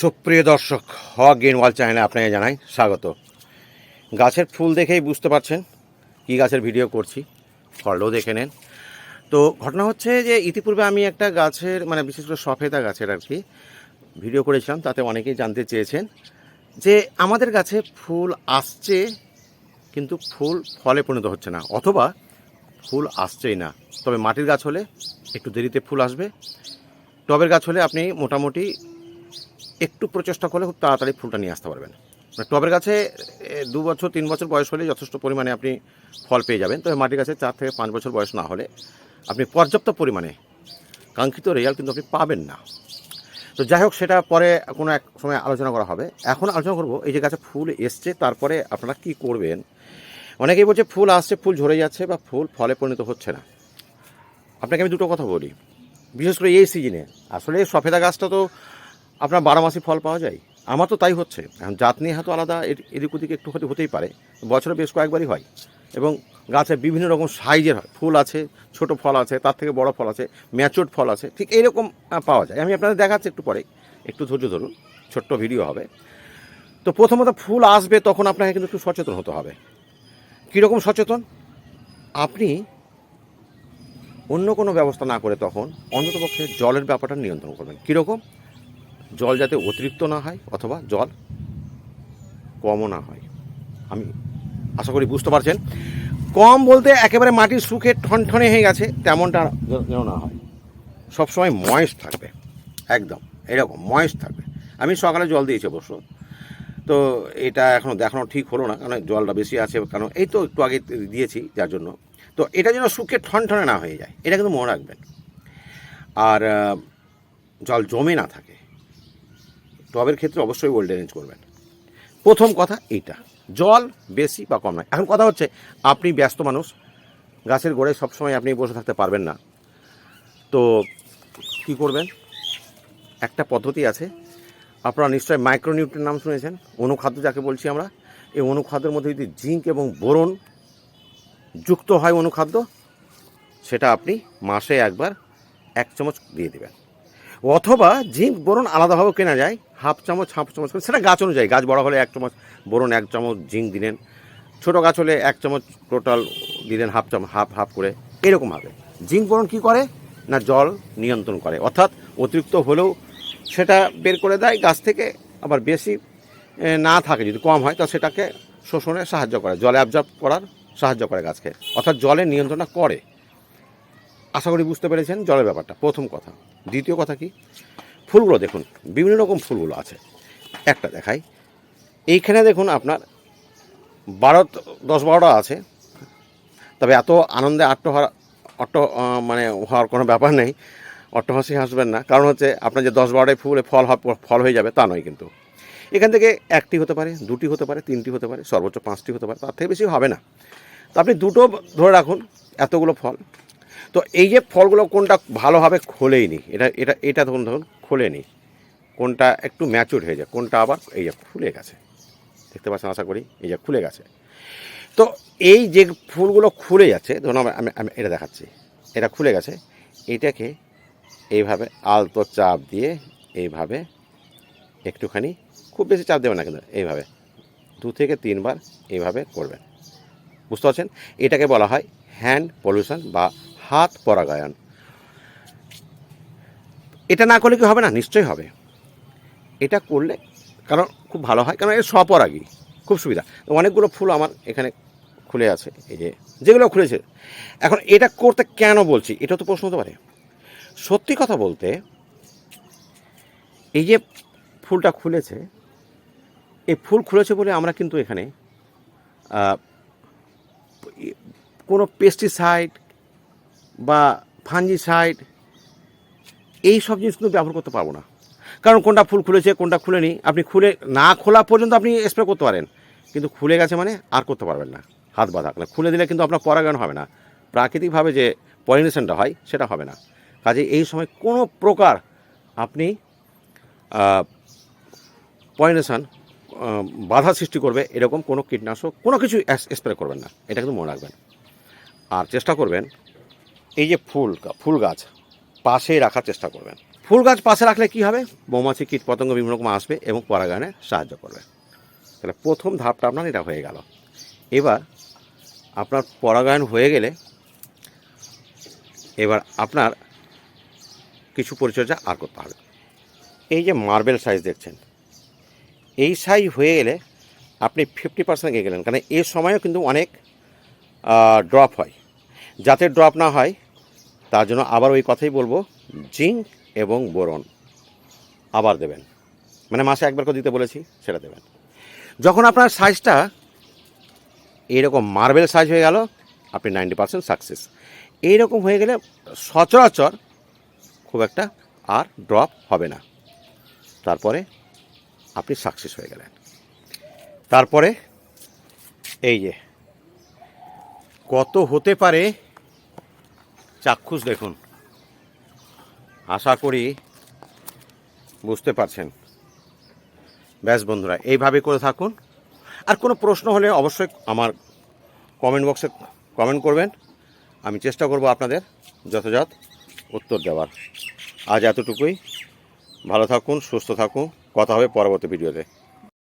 সুপ্রিয় দর্শক, হক গেন ওয়াল চ্যানেলে আপনাকে জানাই স্বাগত। গাছের ফুল দেখেই বুঝতে পারছেন কি গাছের ভিডিও করছি, ফলও দেখে নেন। তো ঘটনা হচ্ছে যে ইতিপূর্বে আমি একটা গাছের মানে বিশেষ করে সফেদা গাছের আর কি, ভিডিও করেছিলাম, তাতে অনেকেই জানতে চেয়েছেন যে আমাদের গাছে ফুল আসছে, কিন্তু ফুল ফলে পরিণত হচ্ছে না, অথবা ফুল আসছেই না। তবে মাটির গাছ হলে একটু দেরিতে ফুল আসবে। টবের গাছ হলে আপনি মোটামুটি একটু প্রচেষ্টা করলে খুব তাড়াতাড়ি ফুলটা নিয়ে আসতে পারবেন। মানে টবের গাছে দু বছর, তিন বছর বয়স হলে যথেষ্ট পরিমাণে আপনি ফল পেয়ে যাবেন। তবে মাটির গাছে চার থেকে পাঁচ বছর বয়স না হলে আপনি পর্যাপ্ত পরিমাণে কাঙ্ক্ষিত রেজাল্ট কিন্তু আপনি পাবেন না। তো যাই হোক, সেটা পরে কোনো এক সময় আলোচনা করা হবে। এখন আলোচনা করব, এই যে গাছে ফুল এসছে, তারপরে আপনারা কি করবেন? অনেকেই বলছে ফুল আসছে, ফুল ঝরে যাচ্ছে বা ফুল ফলে পরিণত হচ্ছে না। আপনাকে আমি দুটো কথা বলি। বিশেষ করে এই সিজনে। আসলে সফেদা গাছটা তো আপনার বারো মাসে ফল পাওয়া যায়? আমার তো তাই হচ্ছে। এখন জাত নিয়ে হয়তো আলাদা এদিক ওদিক একটু হতে হতেই পারে। বছরে বেশ কয়েকবারই হয়। এবং গাছে বিভিন্ন রকম সাইজের হয়। ফুল আছে, ছোট ফল আছে, তার থেকে বড় ফল আছে ম্যাচুরড ফল আছে, ঠিক এইরকম পাওয়া যায়। আমি আপনাদের দেখাচ্ছি একটু পরে। একটু ধৈর্য ধরুন। ছোট্ট ভিডিও হবে। তো প্রথমত ফুল আসবে তখন আপনাকে কিন্তু একটু সচেতন হতে হবে। কীরকম সচেতন? আপনি অন্য কোনো ব্যবস্থা না করে তখন অন্ততপক্ষে জলের ব্যাপারটা নিয়ন্ত্রণ করবেন। কীরকম? জল যাতে অতিরিক্ত না হয় অথবা জল কমও না হয়। আমি আশা করি বুঝতে পারছেন। কম বলতে একেবারে মাটির শুকে ঠনঠনে হয়ে গেছে, তেমনটা যেন না হয়। সবসময় ময়েস্ট থাকবে। একদম, এরকম, ময়েস্ট থাকবে। আমি সকালে জল দিয়েছি অবশ্য। তো এটা এখনও দেখানো ঠিক হলো না, কারণ জলটা বেশি আছে, কারণ এই তো একটু আগে দিয়েছি যার জন্য। তো এটা যেন শুকে ঠনঠনে না হয়ে যায়, এটা কিন্তু মনে রাখবেন। আর জল জমে না থাকে। টবের ক্ষেত্রে অবশ্যই ওল্ড অ্যারেঞ্জ করবেন। প্রথম কথা এইটা, জল বেশি বা কম নয়। এখন কথা হচ্ছে, আপনি ব্যস্ত মানুষ, গাছের গোড়ায় সবসময় আপনি বসে থাকতে পারবেন না। তো কি করবেন? একটা পদ্ধতি আছে, আপনারা নিশ্চয়ই মাইক্রোনিউট্রির নাম শুনেছেন, অনুখাদ্য যাকে বলছি আমরা, এই অনুখাদ্যের মধ্যে যদি জিঙ্ক এবং বোরন যুক্ত হয় অনুখাদ্য, সেটা আপনি মাসে একবার এক চামচ দিয়ে দেবেন। অথবা জিঙ্ক বোরন আলাদাভাবে কেনা যায়, হাফ চামচ হাফ চামচ করে, সেটা গাছ অনুযায়ী, গাছ বড় হলে এক চামচ বোরন, এক চামচ জিঙ্ক দিলেন। ছোটো গাছ হলে এক চামচ টোটাল দিলেন হাফ চামচ, হাফ হাফ করে এরকমভাবে জিঙ্ক বোরন কী করে? না, জল নিয়ন্ত্রণ করে। অর্থাৎ অতিরিক্ত হলেও সেটা বের করে দেয় গাছ থেকে, আবার বেশি না থাকে, যদি কম হয়, তা সেটাকে শোষণে সাহায্য করে। জলে অ্যাবজর্ব করার সাহায্য করে গাছকে। অর্থাৎ জলের নিয়ন্ত্রণটা করে। আশা করি বুঝতে পেরেছেন জলের ব্যাপারটা, প্রথম কথা। দ্বিতীয় কথা কি? ফুলগুলো দেখুন, বিভিন্ন রকম ফুলগুলো আছে। একটা দেখাই। এইখানে দেখুন আপনার বারো, দশ বারোটা আছে। তবে এত আনন্দে আট্ট হওয়ার, অট্ট মানে হওয়ার কোনো ব্যাপার নেই। অট্টহাসি হাসবেন না। কারণ হচ্ছে আপনার যে দশ বারোটায় ফুলে ফল ফল হয়ে যাবে তা নয় কিন্তু। এখান থেকে একটি হতে পারে, দুটি হতে পারে, তিনটি হতে পারে, সর্বোচ্চ পাঁচটি হতে পারে, তার থেকে বেশি হবে না। তো আপনি দুটো ধরে রাখুন, এতগুলো ফল। তো এই যে ফলগুলো কোনটা ভালোভাবে খোলেই নি এটা এটা এটা ধরুন ধরুন খোলেনি, কোনটা একটু ম্যাচুর হয়ে যায়, কোনটা আবার এই যে খুলে গেছে, দেখতে পাচ্ছেন আশা করি এই যে খুলে গেছে। তো এই যে ফুলগুলো খুলে যাচ্ছে, ধরুন আমি- আমি এটা দেখাচ্ছি, এটা খুলে গেছে, এটাকে এইভাবে আলতো চাপ দিয়ে এইভাবে একটুখানি, খুব বেশি চাপ দেবেন না কিন্তু এইভাবে, দু থেকে তিনবার এইভাবে করবেন। বুঝতে পারছেন? এটাকে বলা হয় হ্যান্ড পলিউশন বা হাত পরাগায়ন। এটা না করলে কি হবে না? নিশ্চয়ই হবে। এটা করলে কারণ খুব ভালো হয়। কারণ এর স্বপরাগী। খুব সুবিধা। অনেকগুলো ফুল আমার এখানে খুলে আছে। এই যে যেগুলো খুলেছে। এখন এটা করতে কেন বলছি? এটা তো প্রশ্ন হতে পারে। সত্যি কথা বলতে এই যে ফুলটা খুলেছে, এই ফুল খুলেছে বলে আমরা কিন্তু এখানে কোনো পেস্টিসাইড বা ফাঞ্জিসাইড এই সব জিনিস কিন্তু ব্যবহার করতে পারব না। কারণ কোনটা ফুল খুলেছে, কোনটা খুলেনি, আপনি খুলে না খোলা পর্যন্ত আপনি স্প্রে করতে পারেন। কিন্তু খুলে গেছে মানে আর করতে পারবেন না, হাত বাঁধা না খুলে দিলে কিন্তু আপনার পরাগায়ন হবে না। প্রাকৃতিকভাবে যে পলিনেশনটা হয়, সেটা হবে না। কাজে এই সময় কোনো প্রকার আপনি পলিনেশন বাধা সৃষ্টি করবে এরকম কোনো কীটনাশক, কোনো কিছু স্প্রে করবেন না। এটা কিন্তু মনে রাখবেন। আর চেষ্টা করবেন এই যে ফুল ফুল গাছ পাশেই রাখার চেষ্টা করবেন। ফুল গাছ পাশে রাখলে কি হবে? মৌমাছি কীট পতঙ্গ বিভিন্ন রকম আসবে এবং পরাগায়নে সাহায্য করবে। তাহলে প্রথম ধাপটা আপনার এটা হয়ে গেল। এবার আপনার পরাগায়ন হয়ে গেলে এবার আপনার কিছু পরিচর্যা আর করতে হবে। এই যে মার্বেল সাইজ দেখছেন এই সাইজ হয়ে গেলে আপনি ফিফটি পার্সেন্ট এগিয়ে গেলেন। কারণ এ সময়ও কিন্তু অনেক ড্রপ হয়। যাতে ড্রপ না হয় তার জন্য আবার ওই কথাই বলব, জিঙ্ক এবং বোরন আবার দেবেন। মানে মাসে একবার করে দিতে বলেছি, সেটা দেবেন। যখন আপনার সাইজটা এইরকম মার্বেল সাইজ হয়ে গেল, আপনি নাইনটি পার্সেন্ট সাকসেস। এইরকম হয়ে গেলে সচরাচর খুব একটা আর ড্রপ হবে না। তারপরে আপনি সাকসেস হয়ে গেলেন। তারপরে এই যে, কত হতে পারে চাক্ষুষ দেখুন। আশা করি বুঝতে পারছেন। ব্যাস বন্ধুরা, এইভাবে করে থাকুন। আর কোনো প্রশ্ন হলে অবশ্যই আমার কমেন্ট বক্সে কমেন্ট করবেন। আমি চেষ্টা করব আপনাদের যথাযথ উত্তর দেওয়ার। আজ এতটুকুই। ভালো থাকুন, সুস্থ থাকুন। কথা হবে পরবর্তী ভিডিওতে